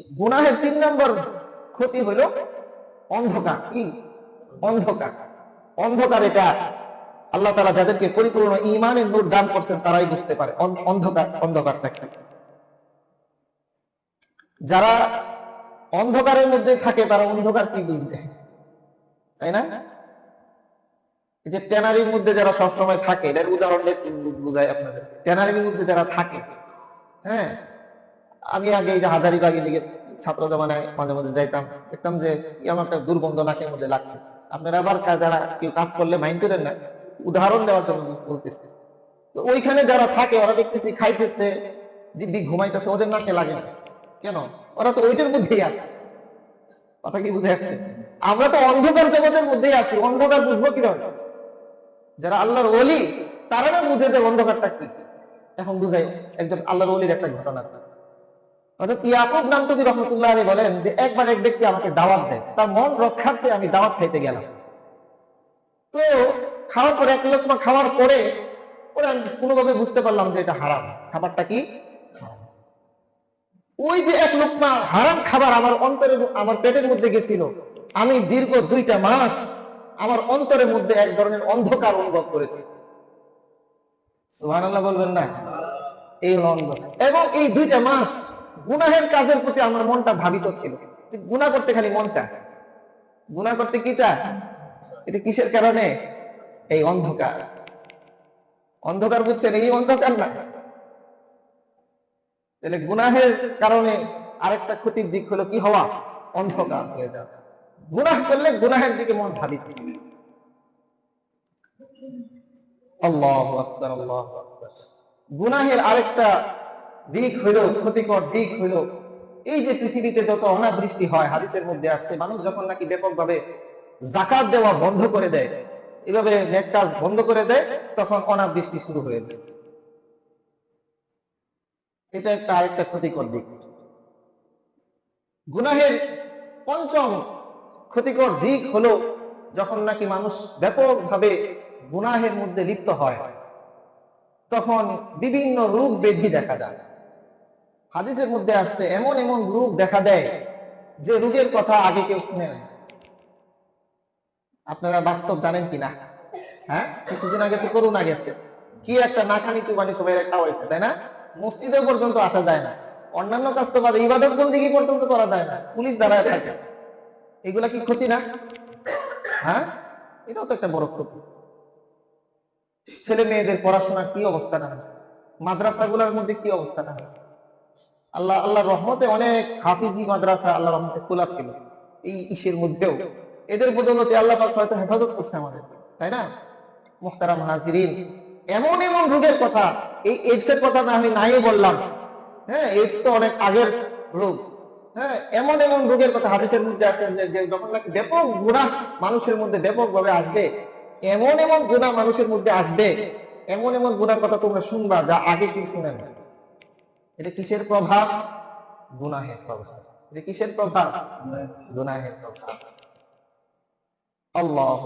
গুনাহের তিন নম্বর ক্ষতি হলো অন্ধকার। কি? অন্ধকার। অন্ধকার এটা আল্লাহ তালা যাদেরকে পরিপূর্ণ ইমানের নূর দান করছেন, তারাই বুঝতে পারে। অন- অন্ধকার অন্ধকারটা কি যারা অন্ধকারের মধ্যে থাকে, তারা অন্ধকার কি বুঝবে? তাই না? এই যে ট্যানারির মধ্যে যারা সবসময় থাকে, এটার উদাহরণ একটু আপনাদের ট্যানারির মধ্যে যারা থাকে হ্যাঁ আমি আগে এই যে ছাত্র জমানায় মাঝে মাঝে যাইতাম, দেখতাম যে আমার একটা দুর্গন্ধ নাকের মধ্যে লাগছে। আপনারা আবার যারা কেউ কাজ করলে মাইন্ড করেন না, উদাহরণ দেওয়ার জন্য বলতেছি। তো ওইখানে যারা থাকে, ওরা দেখতেছি খাইতেছে, দিব্যি ঘুমাইতেছে, ওদের নাকে লাগে না। কেন? ওরা তো ওইটার মধ্যেই আছে। কথা কি বুঝে আসছে? আমরা তো অন্ধকার জগতের মধ্যেই আছি, অন্ধকার বুঝব কীভাবে? যারা আল্লাহর ওলি, তারা না বুঝে যে অন্ধকারটা কি। এখন বুঝাই, একজন আল্লাহর ওলির একটা ঘটনা। অর্থাৎ ইয়াকুব নাম তুমি রহমতুল্লাহ আলী বলেন যে একবার এক ব্যক্তি আমাকে দাওয়াত দেয়, তার মন রক্ষার্থে আমি দাওয়াত খাইতে গেলাম। তো খাওয়ার পরে এক লোকমা খাওয়ার পরে আমি কোনোভাবে বুঝতে পারলাম যে এটা হারাম। খাবারটা কি? ওই যে এক লোকমা হারাম খাবার আমার অন্তরের আমার পেটের মধ্যে গেছিল, আমি দীর্ঘ দুইটা মাস আমার অন্তরের মধ্যে এক ধরনের অন্ধকার অনুভব করেছি। সুবহানাল্লাহ বলবেন না? এই হলো এবং এই দুইটা মাস গুনাহের কাজের প্রতি আমার মনটা ধাবিত ছিল। গুনাহ করতে খালি মন চায়। গুনাহ করতে কি চায়? এটা কিসের কারণে? এই অন্ধকার। অন্ধকার বুঝছেন? এই অন্ধকার না। তাহলে গুনাহের কারণে আরেকটা ক্ষতির দিক হলো কি হওয়া? অন্ধকার হয়ে যাওয়া। গুনাহ করলে গুনাহের দিকে মন ধাবিত। আল্লাহ আল্লাহ গুনাহের আরেকটা দিক হইল ক্ষতিকর দিক হইল। এই যে পৃথিবীতে যত অনাবৃষ্টি হয়, হাদিসের মধ্যে আসছে, মানুষ যখন নাকি ব্যাপকভাবে জাকাত দেওয়া বন্ধ করে দেয়, এভাবে নেট কাজ বন্ধ করে দেয়, তখন অনাবৃষ্টি শুরু হয়ে যায়। এটা একটা আরেকটা ক্ষতিকর দিক। গুনাহের পঞ্চম ক্ষতিকর দিক হলো যখন নাকি মানুষ ব্যাপকভাবে গুনাহের মধ্যে লিপ্ত হয়, তখন বিভিন্ন রূপ ব্যাধি দেখা যায় হাদিসের মধ্যে আসছে, এমন এমন রোগ দেখা দেয় যে রোগের কথা আগে কেউ শুনে নাই। আপনারা বাস্তব জানেন কিনা? হ্যাঁ? কিছুদিন আগে তো করোনা গেছে। কি একটা নাকানি চুবানি সবাই খাওয়াইছে, তাই না? মসজিদে পর্যন্ত আসা যায় না। অন্যান্য কাজ তো বাদে ইবাদত বন্দিগি পর্যন্ত করা যায় না। পুলিশ দাঁড়ায় থাকে। এগুলা কি ক্ষতি না? হ্যাঁ? এটাও তো একটা বড় ক্ষতি। ছেলে মেয়েদের পড়াশোনার কি অবস্থা না হয়েছে? মাদ্রাসাগুলোর মধ্যে কি অবস্থা না হয়েছে? আল্লাহ আল্লাহ রহমতে অনেক হাফিজি মাদ্রাসা আল্লাহ রহমতে খোলা ছিল এই ইসের মধ্যেও। এদের বদলতে আল্লাহ পাক হয়তো হেফাজত করছে আমাদের, তাই না? মুখতারাম হাজিরিন, এমন এমন রোগের কথা, এই এইডস এর কথা না আমি নাই বললাম। হ্যাঁ এইডস তো অনেক আগের রোগ। হ্যাঁ এমন এমন রোগের কথা হাদিসের মধ্যে আছে যে যখন নাকি ব্যাপক গুণা মানুষের মধ্যে ব্যাপকভাবে আসবে, এমন এমন গুণা মানুষের মধ্যে আসবে, এমন এমন গুণার কথা তোমরা শুনবা যা আগে কেউ শুনে না। এটা কিসের প্রভাব? গুনাহের প্রভাব। এটা কিসের প্রভাব? গুনাহের প্রভাব। আল্লাহ